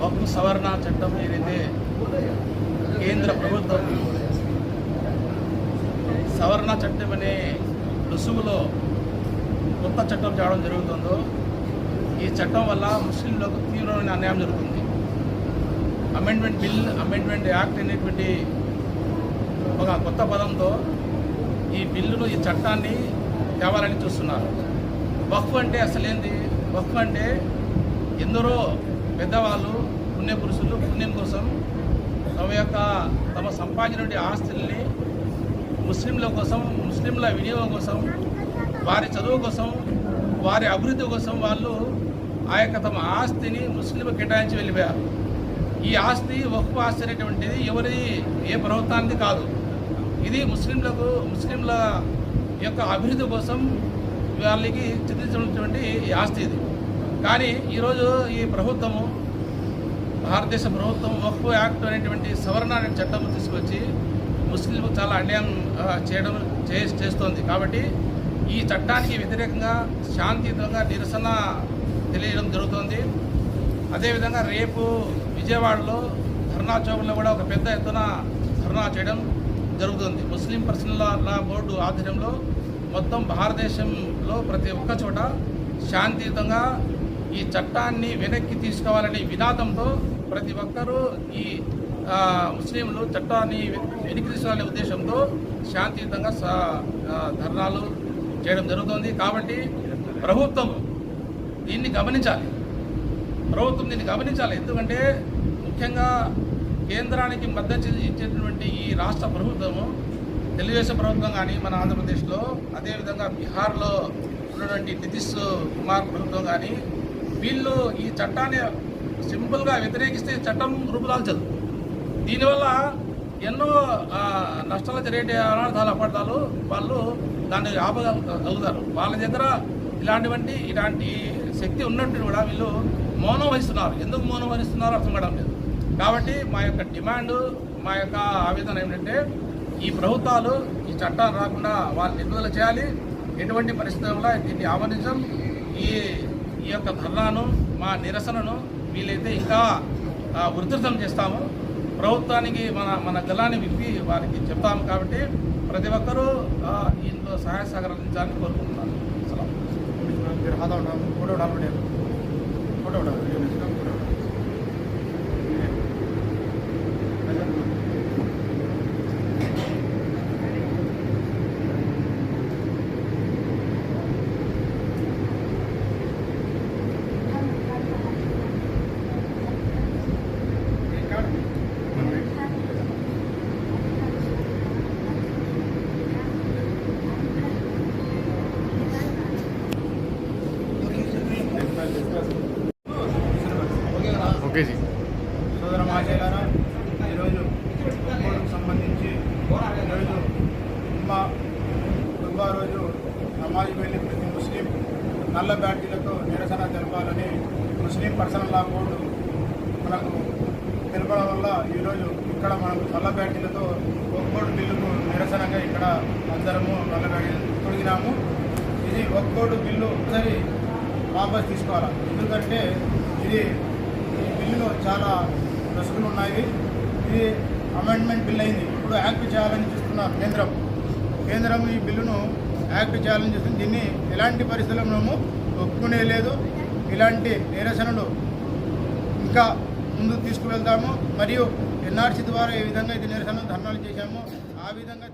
బహు సవరణ చట్టం ఏదైతే కేంద్ర ప్రభుత్వం సవరణ చట్టం అనే రుసుములో కొత్త చట్టం చేయడం జరుగుతుందో ఈ చట్టం వల్ల ముస్లింలకు తీవ్రమైన అన్యాయం జరుగుతుంది. అమెండ్మెంట్ బిల్ అమెండ్మెంట్ యాక్ట్ అనేటువంటి ఒక కొత్త పదంతో ఈ బిల్లును ఈ చట్టాన్ని తేవాలని చూస్తున్నారు. బఫ్ అంటే అసలేంది? వక్ఫ్ అంటే ఎందరో పెద్దవాళ్ళు పుణ్య పురుషులు పుణ్యం కోసం తమ యొక్క తమ సంపాదించిన ఆస్తుల్ని ముస్లింల కోసం ముస్లింల వినియోగం కోసం వారి చదువు కోసం వారి అభివృద్ధి కోసం వాళ్ళు ఆ యొక్క తమ ఆస్తిని ముస్లింలు కేటాయించి వెళ్ళిపోయారు. ఈ ఆస్తి వక్ఫ్ ఆస్తి అనేటువంటిది ఎవరి ఏ ప్రభుత్వానికి కాదు. ఇది ముస్లింలకు ముస్లింల యొక్క అభివృద్ధి కోసం వాళ్ళకి చిత్రించినటువంటి ఈ ఆస్తి ఇది. కానీ ఈరోజు ఈ ప్రభుత్వము భారతదేశ ప్రభుత్వం వక్ఫ్ యాక్ట్ అనేటువంటి సవరణ అనే చట్టం తీసుకొచ్చి ముస్లింలకు చాలా అన్యాయం చేయడం చే చేస్తోంది. కాబట్టి ఈ చట్టానికి వ్యతిరేకంగా శాంతియుతంగా నిరసన తెలియడం జరుగుతోంది. అదేవిధంగా రేపు విజయవాడలో ధర్నా చౌక్లో కూడా ఒక పెద్ద ఎత్తున ధర్నా చేయడం జరుగుతుంది. ముస్లిం పర్సనల్ లా బోర్డు ఆధ్వర్యంలో మొత్తం భారతదేశంలో ప్రతి ఒక్క చోట శాంతియుతంగా ఈ చట్టాన్ని వెనక్కి తీసుకోవాలనే వినాదంతో ప్రతి ఒక్కరూ ఈ ముస్లింలు చట్టాన్ని వెనక్కి తీసుకోవాలనే ఉద్దేశంతో శాంతియుతంగా ధర్నాలు చేయడం జరుగుతుంది. కాబట్టి ప్రభుత్వం దీన్ని గమనించాలి. ప్రభుత్వం దీన్ని గమనించాలి. ఎందుకంటే ముఖ్యంగా కేంద్రానికి మద్దతు ఇచ్చేటువంటి ఈ రాష్ట్ర ప్రభుత్వము తెలుగుదేశం ప్రభుత్వం కానీ మన ఆంధ్రప్రదేశ్లో అదేవిధంగా బీహార్లో ఉన్నటువంటి నితీష్ కుమార్ ప్రభుత్వం కానీ వీళ్ళు ఈ చట్టాన్ని సింపుల్గా వ్యతిరేకిస్తే చట్టం రూపుదాల్చదు దీనివల్ల ఎన్నో నష్టాలు జరిగే అనార్థాలు అపార్థాలు వాళ్ళు దాన్ని ఆపగలుగుతారు. వాళ్ళ దగ్గర ఇలాంటివంటి ఇలాంటి శక్తి ఉన్నట్టు కూడా వీళ్ళు మౌనం వహిస్తున్నారు ఎందుకు మౌనం వహిస్తున్నారో అర్థం కావడం లేదు. కాబట్టి మా యొక్క డిమాండ్ మా యొక్క ఆవేదన ఏమిటంటే ఈ ప్రభుత్వాలు ఈ చట్టాలు రాకుండా వాళ్ళు నిలుదల చేయాలి. ఎటువంటి పరిస్థితుల్లో దీన్ని ఆమోదించం ఈ ఈ యొక్క ధర్నాను మా నిరసనను వీలైతే ఇంకా ఉధృతం చేస్తాము. ప్రభుత్వానికి మన మన గలాన్ని విప్పి వారికి చెప్తాము కాబట్టి ప్రతి ఒక్కరూ దీంట్లో సహాయ సహకరించాలని కోరుకుంటున్నాను. అసలు ఫోటో ఫోటో ఒక కేజీ ఈరోజు ఒంగోలుకు సంబంధించి ఈరోజు ఉమ్మా ఉమ్మా నమాజ్ వెళ్ళి ప్రతి ముస్లిం నల్ల బ్యాటరీలతో నిరసన తెలపాలని ముస్లిం పర్సనల్ లా బోర్డు మనకు తెలపడం వల్ల ఈరోజు ఇక్కడ మనకు నల్ల బ్యాటరీలతో ఒక్కోడు బిల్లుకు నిరసనగా ఇక్కడ అందరము నల్ల బ్యాటరీలు తొడిగినాము. ఇది ఒక్కోడు బిల్లు ఒకసారి వాపస్ తీసుకోవాలి? ఎందుకంటే ఇది బిల్లులో చాలా రసుకులు ఉన్నాయి. ఇది అమెండ్మెంట్ బిల్ అయింది. ఇప్పుడు యాక్ట్ చేయాలని చూస్తున్నారు కేంద్రం. కేంద్రం ఈ బిల్లును యాక్ట్ చేయాలని చూస్తుంది. దీన్ని ఎలాంటి పరిస్థితుల్లో మేము ఒప్పుకునే లేదు. ఇలాంటి నిరసనలు ఇంకా ముందుకు తీసుకువెళ్తాము. మరియు ఎన్ఆర్సీ ద్వారా ఏ విధంగా ఇది నిరసనలు ధర్నాలు చేశామో ఆ విధంగా